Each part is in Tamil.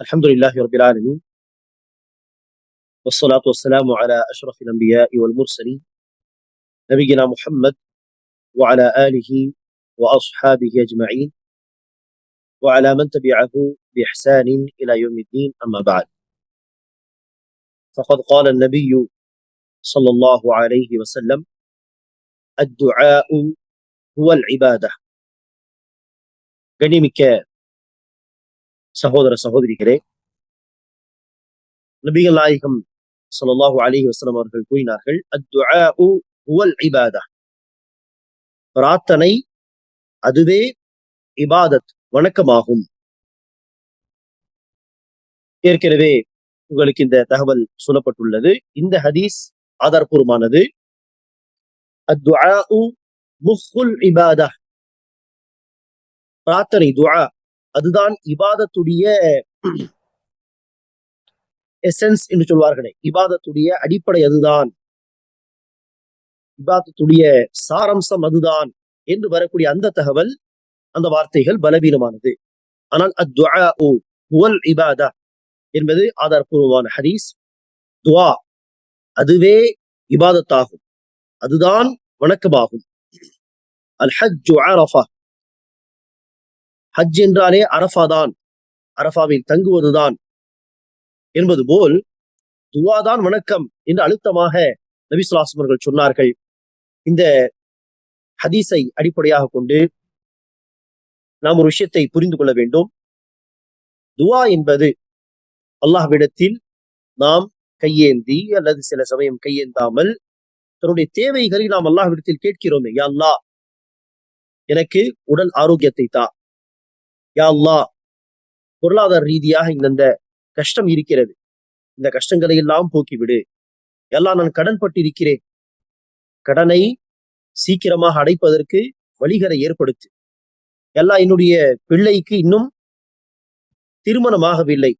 الحمد لله رب العالمين والصلاة والسلام على أشرف الأنبياء والمرسلين نبينا محمد وعلى آله وأصحابه أجمعين وعلى من تبعه بإحسان إلى يوم الدين أما بعد فقد قال النبي صلى الله عليه وسلم الدعاء هو العبادة கண்ணிமிக்க சகோதர சகோதரிகளே நபிகள் நாயகம் சொல்லாஹு அலிஹி வஸல்லம் அவர்கள் கூறினார்கள் பிரார்த்தனை அதுவே இபாதத் வணக்கமாகும். ஏற்கனவே உங்களுக்கு இந்த தகவல் சொல்லப்பட்டுள்ளது இந்த ஹதீஸ் ஆதாரபூர்வமானது. அத்துஆஉ இபாதா. பிரார்த்தனை துஆ அதுதான் இபாதத்துடைய எசன்ஸ் என்று சொல்வார்களே. இபாதத்துடைய அடிப்படை அதுதான். இபாதத்துடைய சாரம்சம் அதுதான் என்று வரக்கூடிய அந்த தகவல் அந்த வார்த்தைகள் பலவீனமானது. ஆனால் அத்வா உவல் இபாதா என்பது ஆதாரபூர்வமான ஹதீஸ். துவா அதுவே இபாதத்தாகும். அதுதான் வணக்கமாகும். அல் ஹஜ் அரஃபா ஹஜ் என்றாலே அரஃபா தான் அரஃபாவில் தங்குவதுதான் என்பது போல் துவாதான் வணக்கம் என்று அழுத்தமாக நபிசுலாசம் அவர்கள் சொன்னார்கள். இந்த ஹதீஸை அடிப்படையாக கொண்டு நாம் ஒரு விஷயத்தை புரிந்து கொள்ள வேண்டும். துவா என்பது அல்லாஹ்விடத்தில் நாம் கையேந்தி அல்லது சில சமயம் கையேந்தாமல் தன்னுடைய தேவைகளை நாம் அல்லாஹ்விடத்தில் கேட்கிறோமே யா அல்லாஹ் எனக்கு உடல் ஆரோக்கியத்தை தா. யா அல்லா பொருளாதார ரீதியாக இந்த கஷ்டம் இருக்கிறது. இந்த கஷ்டங்களை எல்லாம் போக்கிவிடு. எல்லாம் நான் கடன் பட்டிருக்கிறேன். கடனை சீக்கிரமாக அடைப்பதற்கு வழிகளை ஏற்படுத்து. எல்லாம் என்னுடைய பிள்ளைக்கு இன்னும் திருமணமாகவில்லை.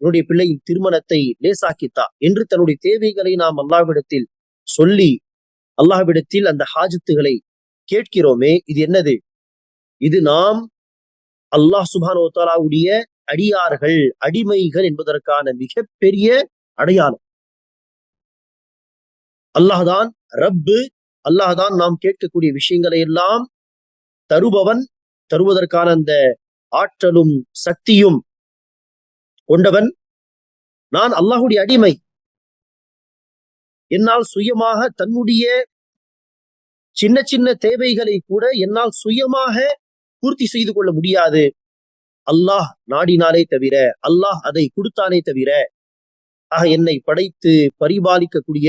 என்னுடைய பிள்ளையின் திருமணத்தை லேசாக்கித்தா என்று தன்னுடைய தேவைகளை நாம் அல்லாஹ்விடத்தில் சொல்லி அல்லாஹ்விடத்தில் அந்த ஹாஜத்துகளை கேட்கிறோமே இது என்னது? இது நாம் அல்லாஹ் சுபானோ தாலாவுடைய அடியார்கள் அடிமைகள் என்பதற்கான மிகப்பெரிய அடையாளம். அல்லாஹ்தான் ரப்பு அல்லாஹ்தான் நாம் கேட்கக்கூடிய விஷயங்களை எல்லாம் தருபவன் தருவதற்கான அந்த ஆற்றலும் சக்தியும் கொண்டவன் நான் அல்லாஹுடைய அடிமை. என்னால் சுயமாக தன்னுடைய சின்ன சின்ன தேவைகளை கூட என்னால் சுயமாக பூர்த்தி செய்து கொள்ள முடியாது. அல்லாஹ் நாடினாலே தவிர அல்லாஹ் அதை கொடுத்தானே தவிர ஆக என்னை படைத்து பரிபாலிக்கக்கூடிய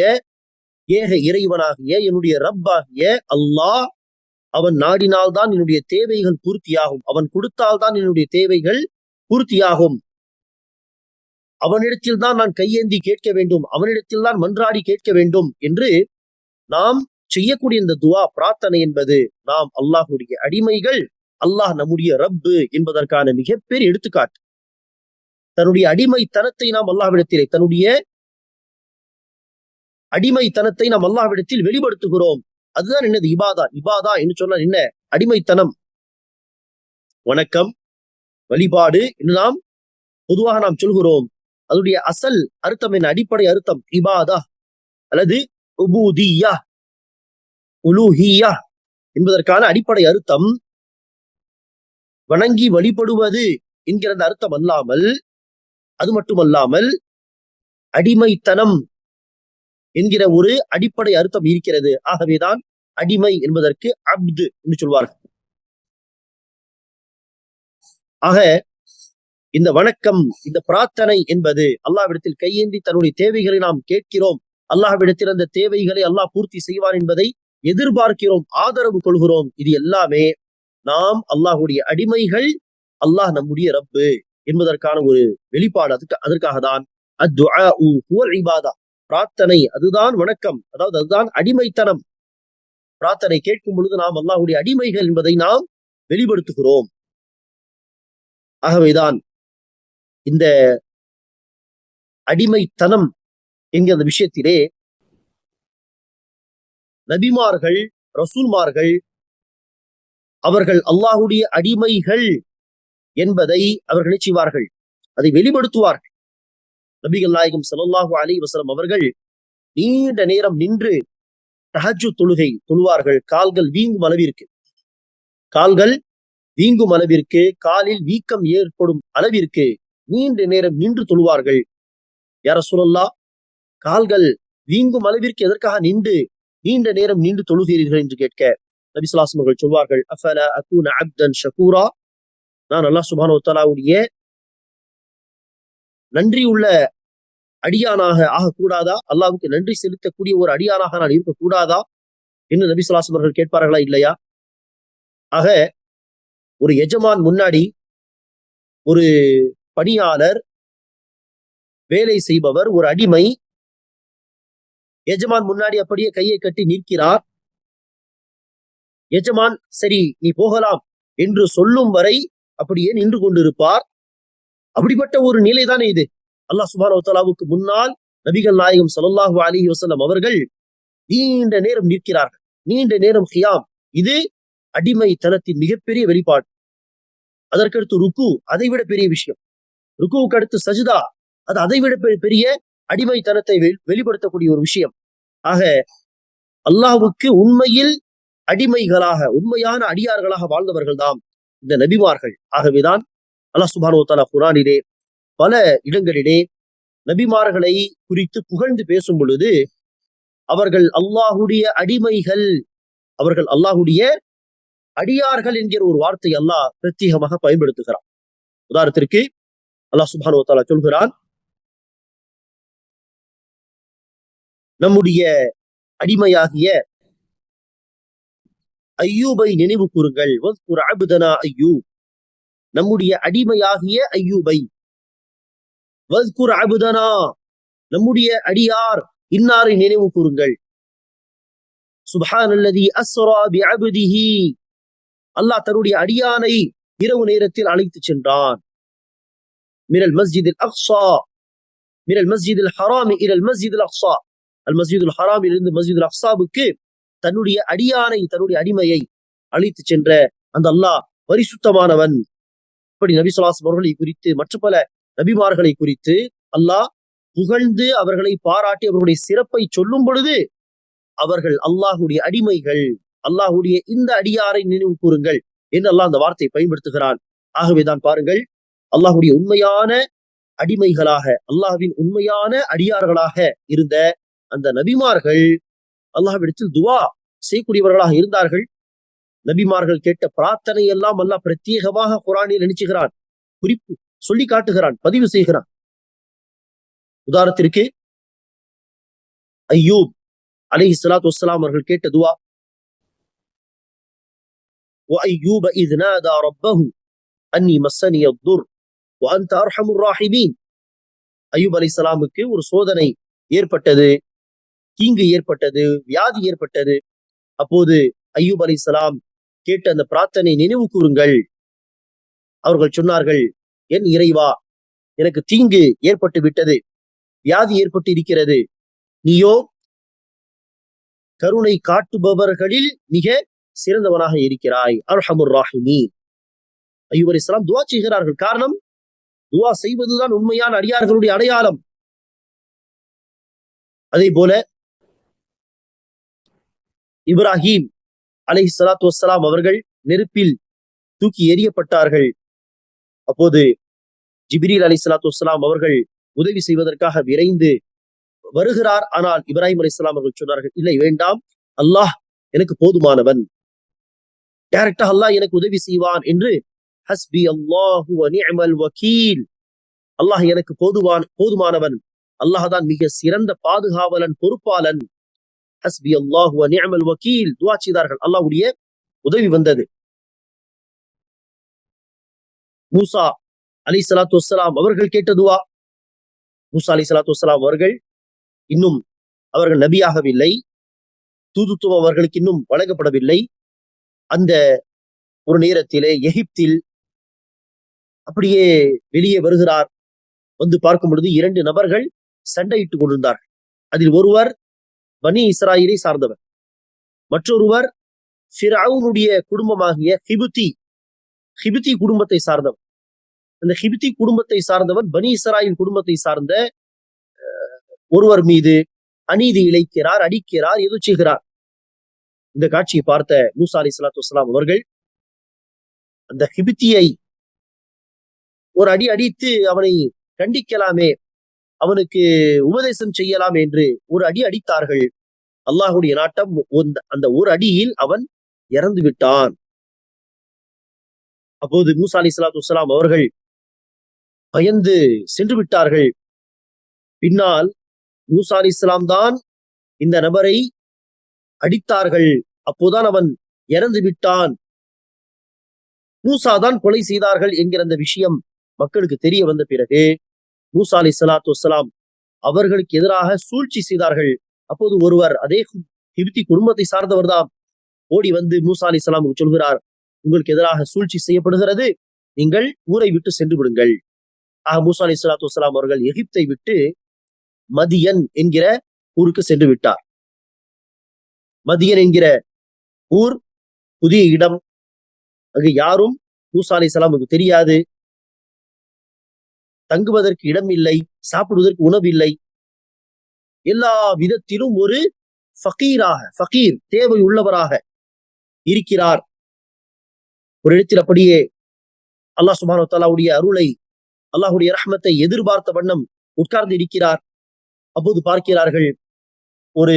ஏக இறைவனாகிய என்னுடைய ரப்பாகிய அல்லாஹ் அவன் நாடினால்தான் என்னுடைய தேவைகள் பூர்த்தியாகும். அவன் கொடுத்தால்தான் என்னுடைய தேவைகள் பூர்த்தியாகும். அவனிடத்தில் தான் நான் கையேந்தி கேட்க வேண்டும். அவனிடத்தில் தான் மன்றாடி கேட்க வேண்டும் என்று நாம் செய்யக்கூடிய இந்த துவா பிரார்த்தனை என்பது நாம் அல்லாஹுடைய அடிமைகள் அல்லாஹ் நம்முடைய ரப்பு என்பதற்கான மிகப்பெரிய எடுத்துக்காட்டு. தன்னுடைய அடிமைத்தனத்தை நாம் அல்லாஹ்விடத்திலே தன்னுடைய அடிமைத்தனத்தை நாம் அல்லாஹ்விடத்தில் வெளிப்படுத்துகிறோம். அதுதான் என்னது? இபாதா. இபாதா என்று சொன்னால் என்ன? அடிமைத்தனம். வணக்கம். வழிபாடு என்று நாம் பொதுவாக நாம் சொல்கிறோம். அதனுடைய அசல் அர்த்தம் என்ன? அடிப்படை அர்த்தம். இபாதா. அல்லது உபூதியா. உலூஹியா. என்பதற்கான அடிப்படை அர்த்தம். வணங்கி வழிபடுவது என்கிற அந்த அர்த்தம் அல்லாமல் அது மட்டுமல்லாமல் அடிமைத்தனம் என்கிற ஒரு அடிப்படை அர்த்தம் இருக்கிறது. ஆகவேதான் அடிமை என்பதற்கு அப்து என்று சொல்வார்கள். ஆக இந்த வணக்கம் இந்த பிரார்த்தனை என்பது அல்லாஹ்விடத்தில் கையேந்தி தன்னுடைய தேவைகளை நாம் கேட்கிறோம். அல்லாஹ்விடத்தில் அந்த தேவைகளை அல்லாஹ் பூர்த்தி செய்வான் என்பதை எதிர்பார்க்கிறோம் ஆதரவு கொள்கிறோம். இது எல்லாமே நாம் அல்லாஹுடைய அடிமைகள் அல்லாஹ் நம்முடைய ரப்பு என்பதற்கான ஒரு வெளிப்பாடு அதுக்கு அதற்காக தான் இபாதா. பிரார்த்தனை அதுதான் வணக்கம். அதாவது அதுதான் அடிமைத்தனம். பிரார்த்தனை கேட்கும் பொழுது நாம் அல்லாஹுடைய அடிமைகள் என்பதை நாம் வெளிப்படுத்துகிறோம். ஆகவேதான் இந்த அடிமைத்தனம் என்கிற விஷயத்திலே நபிமார்கள் ரசூல்மார்கள் அவர்கள் அல்லாஹுடைய அடிமைகள் என்பதை அவர்கள் செய்வார்கள் அதை வெளிப்படுத்துவார்கள். நபிகள் நாயகம் ஸல்லல்லாஹு அலி வசலம் அவர்கள் நீண்ட நேரம் நின்று ரஹஜு தொழுகை தொழுவார்கள். கால்கள் வீங்கும் அளவிற்கு. கால்கள் வீங்கும் அளவிற்கு காலில் வீக்கம் ஏற்படும் அளவிற்கு நீண்ட நேரம் நின்று தொழுவார்கள். யார சொல்லல்லா கால்கள் வீங்கும் அளவிற்கு எதற்காக நின்று நீண்ட நேரம் நின்று தொழுகிறீர்கள் என்று கேட்க நபிசுலாசம் அவர்கள் சொல்வார்கள் அஃபல அகூன அப்தன் ஷகூரா? நான் அல்லாஹ் சுபானோ தலாவுடைய நன்றி உள்ள அடியானாக ஆகக்கூடாதா? அல்லாவுக்கு நன்றி செலுத்தக்கூடிய ஒரு அடியானாக நான் இருக்கக்கூடாதா? என்று நபி சொல்லாசம் அவர்கள் கேட்பார்களா இல்லையா? ஆக ஒரு எஜமான் முன்னாடி ஒரு பணியாளர் வேலை செய்பவர் ஒரு அடிமை எஜமான் முன்னாடி அப்படியே கையை கட்டி நிற்கிறார். எஜமான் சரி நீ போகலாம் என்று சொல்லும் வரை அப்படியே நின்று கொண்டிருப்பார். அப்படிப்பட்ட ஒரு நிலைதானே இது. அல்லாஹ் சுபானோ தலாவுக்கு முன்னால் நபிகள் நாயகம் ஸல்லல்லாஹு அலி வசலம் அவர்கள் நீண்ட நேரம் நிற்கிறார்கள். நீண்ட நேரம் ஹியாம் இது அடிமை தனத்தின் மிகப்பெரிய வெளிப்பாடு. அதற்கடுத்து ருக்கு அதை விட பெரிய விஷயம். ருக்குவுக்கு அடுத்து சஜிதா. அது அதை விட பெரிய அடிமைத்தனத்தை வெ- வெளிப்படுத்தக்கூடிய ஒரு விஷயம். ஆக அல்லாஹுக்கு உண்மையில் அடிமைகளாக உண்மையான அடியார்களாக வாழ்ந்தவர்கள் தான் இந்த நபிமார்கள். ஆகவேதான் அல்லா சுபானோ தலா குரானிலே பல இடங்களிலே நபிமார்களை குறித்து புகழ்ந்து பேசும் பொழுது அவர்கள் அல்லாஹுடைய அடிமைகள் அவர்கள் அல்லாஹுடைய அடியார்கள் என்கிற ஒரு வார்த்தை அல்லாஹ் பிரத்யேகமாக பயன்படுத்துகிறான். உதாரணத்திற்கு அல்லாஹ் சுபானோ தலா சொல்கிறான் நம்முடைய அடிமையாகிய ஐயூபை நினைவு கூறுங்கள். வஸ்குர் அப்தனா ஐயூப். நம்முடைய அடிமையாகிய ஐயூபை. வஸ்குர் அபுதனா. நம்முடைய அடியார் இன்னாரை நினைவு கூறுங்கள். சுப்ஹானல்லதி அஸ்ரா பிஅப்திஹி. அல்லாஹ் தன்னுடைய அடியானை இரவு நேரத்தில் அழைத்து சென்றான். மினல் மஸ்ஜிதில் அக்ஸா. மினல் மஸ்ஜிதில் ஹராமி. இரல் மஸ்ஜிதில் அக்ஸா. அல் மஸ்ஜிதுல் ஹராமிலிருந்து மஸ்ஜிதுல் அக்ஸாவுக்கு தன்னுடைய அடியானை தன்னுடைய அடிமையை அழித்து சென்ற அந்த அல்லாஹ் பரிசுத்தமானவன். இப்படி நபி சொல்லாஸ் அவர்களை குறித்து மற்ற பல நபிமார்களை குறித்து அல்லாஹ் புகழ்ந்து அவர்களை பாராட்டி அவர்களுடைய சிறப்பை சொல்லும் பொழுது அவர்கள் அல்லாஹுடைய அடிமைகள் அல்லாஹுடைய இந்த அடியாரை நினைவு கூறுங்கள் என்று அல்லாஹ் அந்த வார்த்தையை பயன்படுத்துகிறான். ஆகவேதான் பாருங்கள் அல்லாஹுடைய உண்மையான அடிமைகளாக அல்லாஹ்வின் உண்மையான அடியார்களாக இருந்த அந்த நபிமார்கள் அல்லாஹ்விடத்தில் துவா செய்யக்கூடியவர்களாக இருந்தார்கள் நபிமார்கள் கேட்ட பிரார்த்தனை எல்லாம் அல்லாஹ் பிரத்யேகமாக குரானில் நினைச்சுகிறான் குறிப்பு சொல்லி காட்டுகிறான் பதிவு செய்கிறான் உதாரணத்திற்கு ஐயூப் அலைஹி ஸலாத்து வஸ்ஸலாம் அவர்கள் கேட்ட துவா وأيوب إذ نادى ربه أني مسني الضر وأنت أرحم الراحمين ஐயூப் அலி சலாமுக்கு ஒரு சோதனை ஏற்பட்டது தீங்கு ஏற்பட்டது வியாதி ஏற்பட்டது. அப்போது ஐயூப் அலி சலாம் கேட்ட அந்த பிரார்த்தனை நினைவு கூறுங்கள். அவர்கள் சொன்னார்கள் என் இறைவா எனக்கு தீங்கு ஏற்பட்டு விட்டது வியாதி ஏற்பட்டு இருக்கிறது. நீயோ கருணை காட்டுபவர்களில் மிக சிறந்தவனாக இருக்கிறாய். அர்ஹமுர் ராஹிமி ஐயூப் அலி சலாம் துவா செய்கிறார்கள். காரணம் துவா செய்வதுதான் உண்மையான அடியார்களுடைய அடையாளம். அதே போல இப்ராஹிம் அலை சலாத்து வசலாம் அவர்கள் நெருப்பில் தூக்கி எறியப்பட்டார்கள். அப்போது ஜிப்ரீல் அலி சலாத்து வசலாம் அவர்கள் உதவி செய்வதற்காக விரைந்து வருகிறார். ஆனால் இப்ராஹிம் அலி அவர்கள் சொன்னார்கள் இல்லை வேண்டாம். அல்லாஹ் எனக்கு போதுமானவன். டைரக்டா அல்லாஹ் எனக்கு உதவி செய்வான் என்று ஹஸ்பி அல்லாஹு வக்கீல் அல்லாஹ் எனக்கு போதுவான் போதுமானவன். அல்லாஹ் தான் மிக சிறந்த பாதுகாவலன் பொறுப்பாளன். ஹஸ்பி அல்லாஹு நியமல் வக்கீல் துவா செய்தார்கள். அல்லாஹுடைய உதவி வந்தது. மூசா அலி சலாத்து வசலாம் அவர்கள் கேட்ட துவா. மூசா அலி சலாத்து வசலாம் அவர்கள் இன்னும் அவர்கள் நபியாகவில்லை. தூதுத்துவம் அவர்களுக்கு இன்னும் வழங்கப்படவில்லை. அந்த ஒரு நேரத்திலே எகிப்தில் அப்படியே வெளியே வருகிறார். வந்து பார்க்கும் பொழுது இரண்டு நபர்கள் சண்டையிட்டுக் கொண்டிருந்தார்கள். அதில் ஒருவர் பனி இஸ்ராயிலை சார்ந்தவர் மற்றொருவர் ஃபிரவுனுடைய குடும்பமாகிய ஹிபுத்தி ஹிபுத்தி குடும்பத்தை சார்ந்தவர் அந்த ஹிபுத்தி குடும்பத்தை சார்ந்தவர் பனி இஸ்ராயில் குடும்பத்தை சார்ந்த அஹ், ஒருவர் மீது அநீதி இழைக்கிறார் அடிக்கிறார் எது செய்கிறார்? இந்த காட்சியை பார்த்த மூசா அலி சலாத்து வலாம் அவர்கள் அந்த ஹிபித்தியை ஒரு அடி அடித்து அவனை கண்டிக்கலாமே அவனுக்கு உபதேசம் செய்யலாம் என்று ஒரு அடி அடித்தார்கள். அல்லாஹுடைய நாட்டம் அந்த ஒரு அடியில் அவன் இறந்து விட்டான். அப்போது மூசா அலி சலாத்து வலாம் அவர்கள் பயந்து சென்று விட்டார்கள். பின்னால் மூசா அலி இஸ்லாம் தான் இந்த நபரை அடித்தார்கள். அப்போதான் அவன் இறந்து விட்டான். மூசா தான் கொலை செய்தார்கள் என்கிற அந்த விஷயம் மக்களுக்கு தெரிய வந்த பிறகு மூசா அலி சலாத்து வசலாம் அவர்களுக்கு எதிராக சூழ்ச்சி செய்தார்கள். அப்போது ஒருவர் அதே ஹிப்தி குடும்பத்தை சார்ந்தவர் தான் ஓடி வந்து மூசா அலி சலாமுக்கு சொல்கிறார் உங்களுக்கு எதிராக சூழ்ச்சி செய்யப்படுகிறது. நீங்கள் ஊரை விட்டு சென்று விடுங்கள். ஆக மூசா அலி சலாத்து வசலாம் அவர்கள் எகிப்தை விட்டு மதியன் என்கிற ஊருக்கு சென்று விட்டார். மதியன் என்கிற ஊர் புதிய இடம். அங்கு யாரும் மூசா அலி சலாமுக்கு தெரியாது. தங்குவதற்கு இடம் இல்லை சாப்பிடுவதற்கு உணவு இல்லை எல்லா விதத்திலும் ஒரு ஃபகீராக ஃபகீர் தேவை உள்ளவராக இருக்கிறார். ஒரு இடத்தில் அப்படியே அல்லாஹ் சுபானோ தாலாவுடைய அருளை அல்லாஹுடைய ரஹ்மத்தை எதிர்பார்த்த வண்ணம் உட்கார்ந்து இருக்கிறார். அப்போது பார்க்கிறார்கள் ஒரு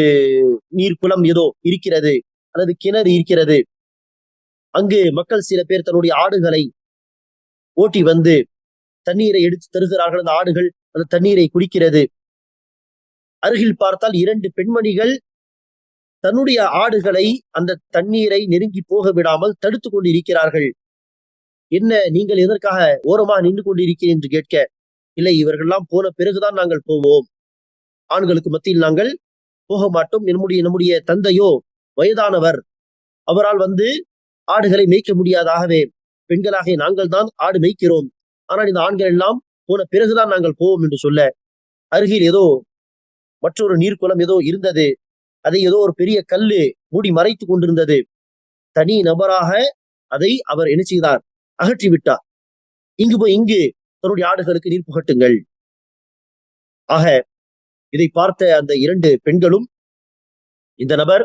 நீர் குளம் ஏதோ இருக்கிறது அல்லது கிணறு இருக்கிறது. அங்கு மக்கள் சில பேர் தன்னுடைய ஆடுகளை ஓட்டி வந்து தண்ணீரை எடுத்து தருகிறார்கள். அந்த ஆடுகள் அந்த தண்ணீரை குடிக்கிறது. அருகில் பார்த்தால் இரண்டு பெண்மணிகள் தன்னுடைய ஆடுகளை அந்த தண்ணீரை நெருங்கி போக விடாமல் தடுத்து கொண்டு இருக்கிறார்கள் என்ன நீங்கள் எதற்காக ஓரமாக நின்று கொண்டிருக்கிறேன் என்று கேட்க இல்லை இவர்கள்லாம் போன பிறகுதான் நாங்கள் போவோம். ஆண்களுக்கு மத்தியில் நாங்கள் போக மாட்டோம். நம்முடைய நம்முடைய தந்தையோ வயதானவர். அவரால் வந்து ஆடுகளை மேய்க்க முடியாதாகவே. பெண்களாக நாங்கள் தான் ஆடு மேய்க்கிறோம். ஆனால் இந்த ஆண்கள் எல்லாம் போன பிறகுதான் நாங்கள் போவோம் என்று சொல்ல அருகில் ஏதோ மற்றொரு நீர்க்குளம் ஏதோ இருந்தது. அதை ஏதோ ஒரு பெரிய கல்லு மூடி மறைத்து கொண்டிருந்தது. தனி நபராக அதை அவர் என்ன செய்தார்? அகற்றி விட்டார் இங்கு போய் இங்கு தன்னுடைய ஆடுகளுக்கு நீர் புகட்டுங்கள். ஆக இதை பார்த்த அந்த இரண்டு பெண்களும் இந்த நபர்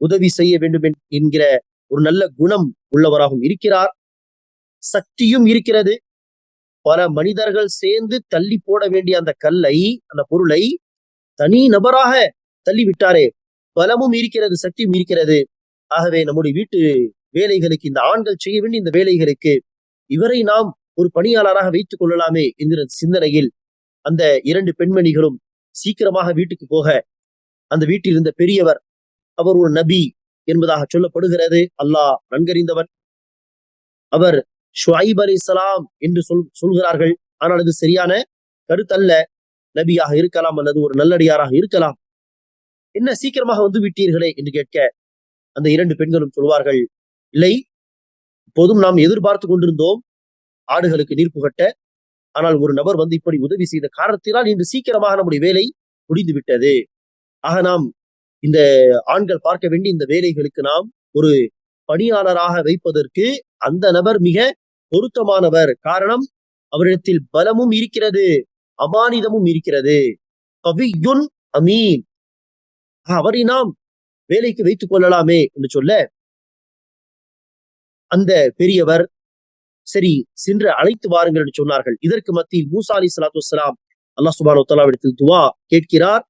உதவி செய்ய வேண்டும் என்கிற ஒரு நல்ல குணம் உள்ளவராகவும் இருக்கிறார். சக்தியும் இருக்கிறது. பல மனிதர்கள் சேர்ந்து தள்ளி போட வேண்டிய அந்த கல்லை அந்த பொருளை தனி நபராக தள்ளி விட்டாரே பலமும் இருக்கிறது சக்தியும் இருக்கிறது. ஆகவே நம்முடைய வீட்டு வேலைகளுக்கு இந்த ஆண்கள் செய்ய வேண்டிய இந்த வேலைகளுக்கு இவரை நாம் ஒரு பணியாளராக வைத்துக் கொள்ளலாமே என்கிற சிந்தனையில் அந்த இரண்டு பெண்மணிகளும் சீக்கிரமாக வீட்டுக்கு போக அந்த வீட்டில் இருந்த பெரியவர் அவர் ஒரு நபி என்பதாக சொல்லப்படுகிறது. அல்லாஹ் நன்கறிந்தவர். அவர் ஷுவைப் அலி இஸ்லாம் என்று சொல் சொல்கிறார்கள். ஆனால் அது சரியான கருத்தல்ல. நபியாக இருக்கலாம் அல்லது ஒரு நல்லடியாராக இருக்கலாம். என்ன சீக்கிரமாக வந்து விட்டீர்களே என்று கேட்க அந்த இரண்டு பெண்களும் சொல்வார்கள் இல்லை இப்போதும் நாம் எதிர்பார்த்து கொண்டிருந்தோம். ஆடுகளுக்கு நீர் புகட்ட ஆனால் ஒரு நபர் வந்து இப்படி உதவி செய்த காரணத்தினால் இன்று சீக்கிரமாக நம்முடைய வேலை முடிந்து விட்டது. ஆக நாம் இந்த ஆண்கள் பார்க்க வேண்டிய இந்த வேலைகளுக்கு நாம் ஒரு பணியாளராக வைப்பதற்கு அந்த நபர் மிக பொருத்தமானவர். காரணம் அவரிடத்தில் பலமும் இருக்கிறது அமானிதமும் இருக்கிறது. கவியுன் அமீன். அவரை நாம் வேலைக்கு வைத்துக் கொள்ளலாமே என்று சொல்ல அந்த பெரியவர் சரி சென்று அழைத்து வாருங்கள் என்று சொன்னார்கள். இதற்கு மத்தியில் மூசா அலி சலாத்து வலாம் அல்லாஹ் சுபானு தலாவிடத்தில் துவா கேட்கிறார்.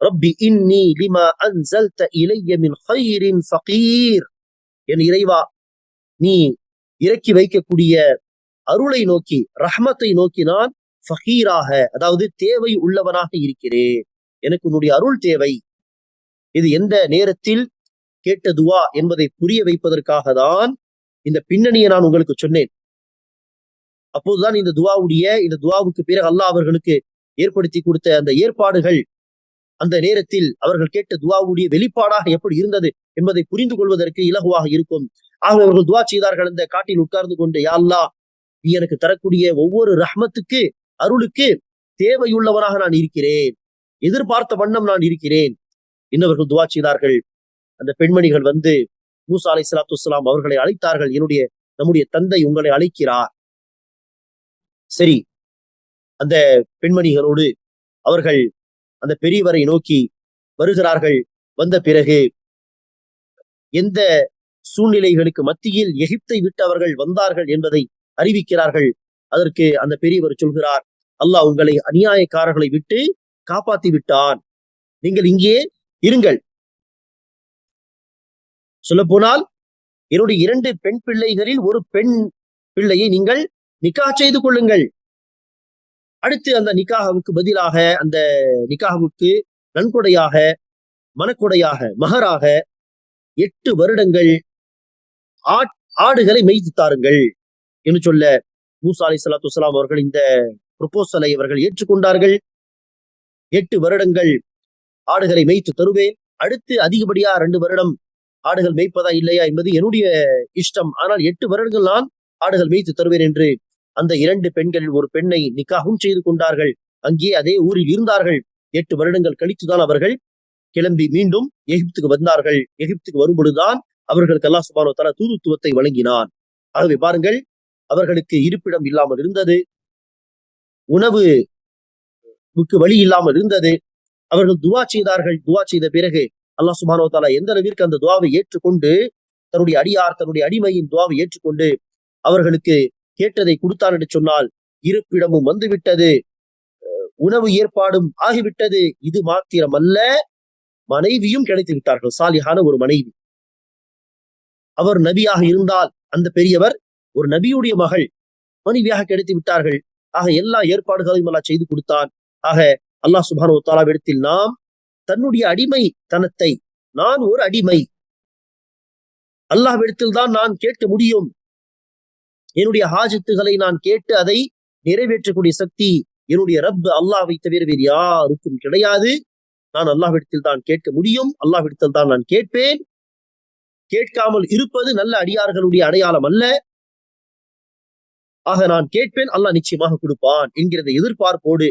ரப்பி இன்னி லிமா அன்சல்த இலைய மின் ஹைரின் ஃபகீர். என் இறைவா நீ இறக்கி வைக்கக்கூடிய அருளை நோக்கி ரஹ்மத்தை நோக்கி நான் ஃபகீராக அதாவது தேவை உள்ளவனாக இருக்கிறேன். எனக்கு உன்னுடைய அருள் தேவை. இது எந்த நேரத்தில் கேட்ட துவா என்பதை புரிய வைப்பதற்காக தான் இந்த பின்னணியை நான் உங்களுக்கு சொன்னேன். அப்போதுதான் இந்த துவாவுடைய இந்த துவாவுக்கு பிறகு அல்லாஹ் அவர்களுக்கு ஏற்படுத்தி கொடுத்த அந்த ஏற்பாடுகள் அந்த நேரத்தில் அவர்கள் கேட்ட துவாவுடைய வெளிப்பாடாக எப்படி இருந்தது என்பதை புரிந்து கொள்வதற்கு இலகுவாக இருக்கும். ஆக அவர்கள் துவா செய்தார்கள். அந்த காட்டில் உட்கார்ந்து கொண்டு யாழ்லா நீ எனக்கு தரக்கூடிய ஒவ்வொரு ரஹ்மத்துக்கு அருளுக்கு தேவையுள்ளவனாக நான் இருக்கிறேன். எதிர்பார்த்த வண்ணம் நான் இருக்கிறேன். இன்னவர்கள் துவா செய்தார்கள். அந்த பெண்மணிகள் வந்து மூசா அலை சலாத்து வலாம் அவர்களை அழைத்தார்கள். என்னுடைய நம்முடைய தந்தை உங்களை அழைக்கிறார். சரி. அந்த பெண்மணிகளோடு அவர்கள் அந்த பெரியவரை நோக்கி வருகிறார்கள். வந்த பிறகு எந்த சூழ்நிலைகளுக்கு மத்தியில் எகிப்தை விட்டு அவர்கள் வந்தார்கள் என்பதை அறிவிக்கிறார்கள். அதற்கு அந்த பெரியவர் சொல்கிறார் அல்லாஹ் உங்களை அநியாயக்காரர்களை விட்டு காப்பாத்தி விட்டான் நீங்கள் இங்கே இருங்கள். சொல்ல போனால் என்னுடைய இரண்டு பெண் பிள்ளைகளில் ஒரு பெண் பிள்ளையை நீங்கள் நிக்கா செய்து கொள்ளுங்கள். அடுத்து அந்த நிக்காகவுக்கு பதிலாக அந்த நிக்காகவுக்கு நன்கொடையாக மனக்கொடையாக மகராக எட்டு வருடங்கள் ஆடுகளை மெய்த்து தாருங்கள் என்று சொல்ல மூசா அலி சலாத்து வலாம் அவர்கள் இந்த ப்ரொபோசலை அவர்கள் ஏற்றுக்கொண்டார்கள். எட்டு வருடங்கள் ஆடுகளை மேய்த்து தருவேன். அடுத்து அதிகப்படியா ரெண்டு வருடம் ஆடுகள் மேய்ப்பதா இல்லையா என்பது என்னுடைய இஷ்டம். ஆனால் எட்டு வருடங்கள் நான் ஆடுகள் மேய்த்து தருவேன் என்று அந்த இரண்டு பெண்களில் ஒரு பெண்ணை நிக்காகவும் செய்து கொண்டார்கள். அங்கே அதே ஊரில் இருந்தார்கள். எட்டு வருடங்கள் கழித்துதான் அவர்கள் கிளம்பி மீண்டும் எகிப்துக்கு வந்தார்கள். எகிப்துக்கு வரும்பொழுதுதான் அவர்களுக்கு அல்லா சுபானோ தலா தூதுத்துவத்தை வழங்கினான். ஆகவே பாருங்கள் அவர்களுக்கு இருப்பிடம் இல்லாமல் இருந்தது. உணவு வழி இல்லாமல் இருந்தது. அவர்கள் துவா செய்தார்கள். துவா செய்த பிறகு அல்லாஹ் சுபானோ தாலா எந்த அளவிற்கு அந்த துவாவை ஏற்றுக்கொண்டு தன்னுடைய அடியார் தன்னுடைய அடிமையின் துவாவை ஏற்றுக்கொண்டு அவர்களுக்கு கேட்டதை கொடுத்தான் என்று சொன்னால் இருப்பிடமும் வந்துவிட்டது. உணவு ஏற்பாடும் ஆகிவிட்டது. இது மாத்திரம் அல்ல மனைவியும் கிடைத்து விட்டார்கள் சாலியான ஒரு மனைவி. அவர் நபியாக இருந்தால் அந்த பெரியவர் ஒரு நபியுடைய மகள் மனைவியாக கிடைத்து விட்டார்கள் ஆக எல்லா ஏற்பாடுகளையும் அல்லா செய்து கொடுத்தான். ஆக அல்லாஹ் சுபானோ தாலாவிடத்தில் நாம் தன்னுடைய அடிமை தனத்தை நான் ஒரு அடிமை. அல்லாஹ்விடத்தில் தான் நான் கேட்க முடியும். என்னுடைய ஹாஜத்துகளை நான் கேட்டு அதை நிறைவேற்றக்கூடிய சக்தி என்னுடைய ரப் அல்லாஹை தவிர வேறு யாருக்கும் கிடையாது. நான் அல்லாஹ்விடத்தில் தான் கேட்க முடியும். அல்லாஹ்விடத்தில் தான் நான் கேட்பேன். கேட்காமல் இருப்பது நல்ல அடியார்களுடைய அடையாளம் அல்ல. ஆக நான் கேட்பேன் அல்லாஹ் நிச்சயமாக கொடுப்பான் என்கிறத எதிர்பார்ப்போடு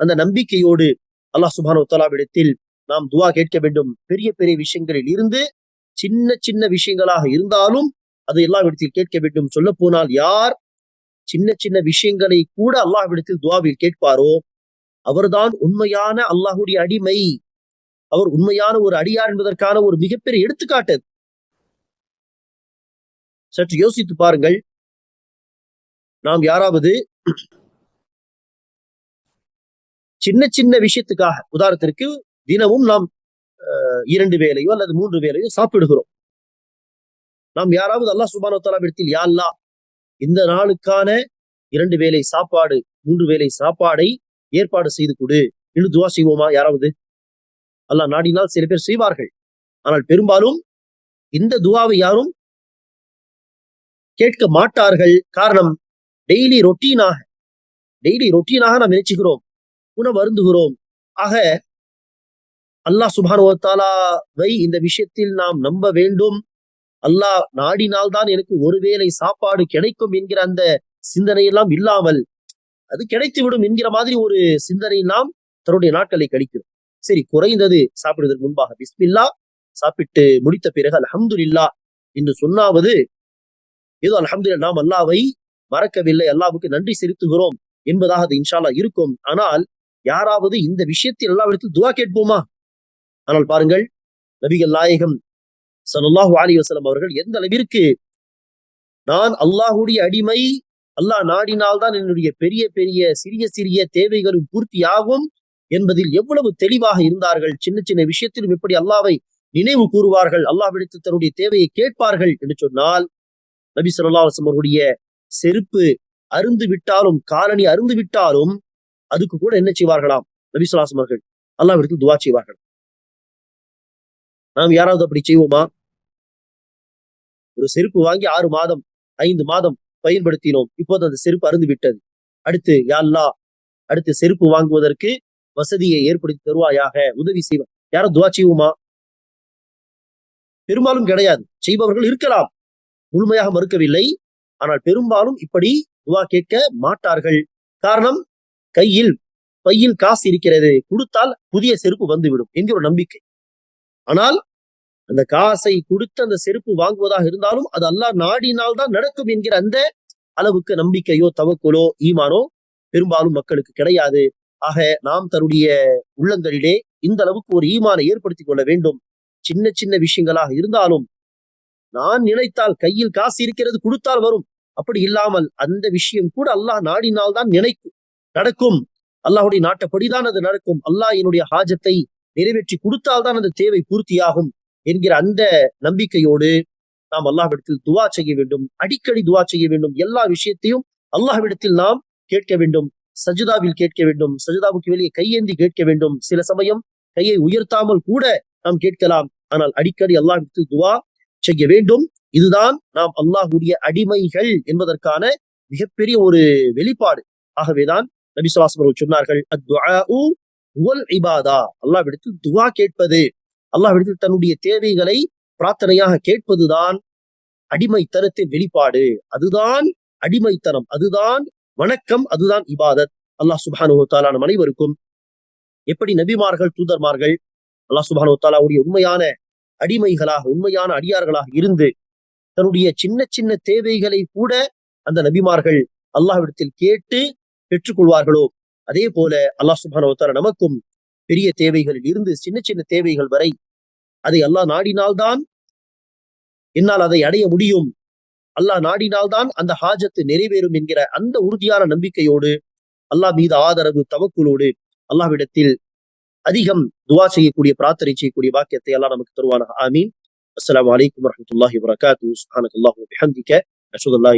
அந்த நம்பிக்கையோடு அல்லாஹ் சுபானோ தலாவிடத்தில் நாம் துவா கேட்க வேண்டும். பெரிய பெரிய விஷயங்களில் இருந்து சின்ன சின்ன விஷயங்களாக இருந்தாலும் அது எல்லாவிடத்தில் கேட்க வேண்டும். சொல்ல போனால் யார் சின்ன சின்ன விஷயங்களை கூட அல்லாஹ்விடத்தில் துவாவில் கேட்பாரோ அவர்தான் உண்மையான அல்லாஹுடைய அடிமை. அவர் உண்மையான ஒரு அடியார் என்பதற்கான ஒரு மிகப்பெரிய எடுத்துக்காட்டு சற்று யோசித்து பாருங்கள். நாம் யாராவது சின்ன சின்ன விஷயத்துக்காக உதாரணத்திற்கு தினமும் நாம் இரண்டு வேலையோ அல்லது மூன்று வேலையோ சாப்பிடுகிறோம். நாம் யாராவது அல்லாஹ் சுபானோ தலாவிடத்தில் அல்லா இந்த நாளுக்கான இரண்டு வேலை சாப்பாடு மூன்று வேலை சாப்பாடை ஏற்பாடு செய்து கொடு. என்று துவா செய்வோமா யாராவது? அல்லாஹ் நாடினால் சில பேர் செய்வார்கள். ஆனால் பெரும்பாலும் இந்த துவாவை யாரும் கேட்க மாட்டார்கள். காரணம் டெய்லி ரொட்டீனாக டெய்லி ரொட்டீனாக நாம் நினைச்சுகிறோம். உணவு அருந்துகிறோம் ஆக அல்லாஹ் சுபானுவத்தாலாவை இந்த விஷயத்தில் நாம் நம்ப வேண்டும். அல்லாஹ் நாடினால்தான் எனக்கு ஒருவேளை சாப்பாடு கிடைக்கும் என்கிற அந்த சிந்தனையெல்லாம் இல்லாமல் அது கிடைத்து விடும் என்கிற மாதிரி ஒரு சிந்தனை நாம் தன்னுடைய நாட்களை கழிக்கிறோம். சரி குறைந்தது சாப்பிடுவதற்கு முன்பாக பிஸ்மில்லா சாப்பிட்டு முடித்த பிறகு அலஹமது இல்லா என்று சொன்னாவது ஏதோ அலஹமது நாம் அல்லாவை மறக்கவில்லை அல்லாவுக்கு நன்றி செலுத்துகிறோம் என்பதாக அது இன்ஷால்லா இருக்கும். ஆனால் யாராவது இந்த விஷயத்தில் எல்லாவிடத்தில் துவா கேட்போமா? ஆனால் பாருங்கள் நபிகள் நாயகம் சல்லாஹு அலி வசலம் அவர்கள் எந்த அளவிற்கு நான் அல்லாஹுடைய அடிமை அல்லாஹ் நாடினால்தான் என்னுடைய பெரிய பெரிய சிறிய சிறிய தேவைகளும் பூர்த்தியாகும் என்பதில் எவ்வளவு தெளிவாக இருந்தார்கள் சின்ன சின்ன விஷயத்திலும் எப்படி அல்லாவை நினைவு கூறுவார்கள் அல்லாஹ்விடத்தில் தன்னுடைய தேவையை கேட்பார்கள் என்று சொன்னால் நபி சொல்லா அவர்களுடைய செருப்பு அருந்து விட்டாலும் காலனி அருந்து விட்டாலும் அதுக்கு கூட என்ன செய்வார்களாம்? நபி சொல்லாசம் அவர்கள் அல்லாவிடத்தில் துவா செய்வார்கள். நாம் யாராவது அப்படி செய்வோமா? ஒரு செருப்பு வாங்கி ஆறு மாதம் ஐந்து மாதம் பயன்படுத்தினோம். இப்போது அந்த செருப்பு அருந்து விட்டது. அடுத்து யாழ்லா அடுத்து செருப்பு வாங்குவதற்கு வசதியை ஏற்படுத்தி தருவாயாக உதவி செய்வார் யாரும் துவா செய்வோமா? பெரும்பாலும் கிடையாது. செய்பவர்கள் இருக்கலாம். முழுமையாக மறுக்கவில்லை. ஆனால் பெரும்பாலும் இப்படி துவா கேட்க மாட்டார்கள். காரணம் கையில் பையில் காசு இருக்கிறது. கொடுத்தால் புதிய செருப்பு வந்துவிடும் என்கிற ஒரு நம்பிக்கை. ஆனால் அந்த காசை கொடுத்து அந்த செருப்பு வாங்குவதாக இருந்தாலும் அது அல்லாஹ் நாடினால் தான் நடக்கும் என்கிற அந்த அளவுக்கு நம்பிக்கையோ தவக்குலோ ஈமானோ பெரும்பாலும் மக்களுக்கு கிடையாது. ஆக நாம் தன்னுடைய உள்ளங்களிலே இந்த அளவுக்கு ஒரு ஈமானை ஏற்படுத்தி கொள்ள வேண்டும். சின்ன சின்ன விஷயங்களாக இருந்தாலும் நான் நினைத்தால் கையில் காசு இருக்கிறது கொடுத்தால் வரும். அப்படி இல்லாமல் அந்த விஷயம் கூட அல்லாஹ் நாடினால் தான் நினைக்கும் நடக்கும். அல்லாஹுடைய நாட்டப்படிதான் அது நடக்கும். அல்லாஹ் என்னுடைய ஹாஜத்தை நிறைவேற்றி கொடுத்தால் தான் அந்த தேவை பூர்த்தியாகும். என்கிற அந்த நம்பிக்கையோடு நாம் அல்லாஹ்விடத்தில் துவா செய்ய வேண்டும். அடிக்கடி துவா செய்ய வேண்டும். எல்லா விஷயத்தையும் அல்லாஹ்விடத்தில் நாம் கேட்க வேண்டும். சஜிதாவில் கேட்க வேண்டும். சஜிதாவுக்கு வெளியே கையேந்தி கேட்க வேண்டும். சில சமயம் கையை உயர்த்தாமல் கூட நாம் கேட்கலாம். ஆனால் அடிக்கடி அல்லாஹ்விடத்தில் துவா செய்ய வேண்டும். இதுதான் நாம் அல்லாஹுடைய அடிமைகள் என்பதற்கான மிகப்பெரிய ஒரு வெளிப்பாடு. ஆகவேதான் நபி ஸல்லல்லாஹு சொன்னார்கள் அத்வா உவல் இபாதா அல்லாஹ்விடத்தில் துவா கேட்பது அல்லாஹ்விடத்தில் தன்னுடைய தேவைகளை பிரார்த்தனையாக கேட்பதுதான் அடிமைத்தனத்தின் வெளிப்பாடு. அதுதான் அடிமைத்தனம் அதுதான் வணக்கம் அதுதான் இபாதத். அல்லாஹ் சுப்ஹானஹு நம் அனைவருக்கும் எப்படி நபிமார்கள் தூதர்மார்கள் அல்லாஹ் சுபானுத்தாலாவுடைய உண்மையான அடிமைகளாக உண்மையான அடியார்களாக இருந்து தன்னுடைய சின்ன சின்ன தேவைகளை கூட அந்த நபிமார்கள் அல்லாஹ்விடத்தில் கேட்டு பெற்றுக்கொள்வார்களோ? அதே போல அல்லாஹ் சுப்ஹானஹு நமக்கும் பெரிய தேவைகளில் இருந்து சின்ன சின்ன தேவைகள் வரை அதை அல்லாஹ் நாடினால்தான் என்னால் அதை அடைய முடியும். அல்லாஹ் நாடினால்தான் அந்த ஹாஜத்து நிறைவேறும் என்கிற அந்த உறுதியான நம்பிக்கையோடு அல்லாஹ் மீது ஆதரவு தவக்குலோடு அல்லாஹ்விடத்தில் அதிகம் துவா செய்யக்கூடிய பிரார்த்தனை செய்யக்கூடிய வாக்கியத்தை எல்லாம் நமக்கு தருவான ஆமீன். அஸ்லாம் வலைக்கம் வரஹ்மத்துல்லாஹி வரகாத்து சுப்ஹானக்கல்லாஹு வபிஹம்திக அஷ்ஹது அல்லா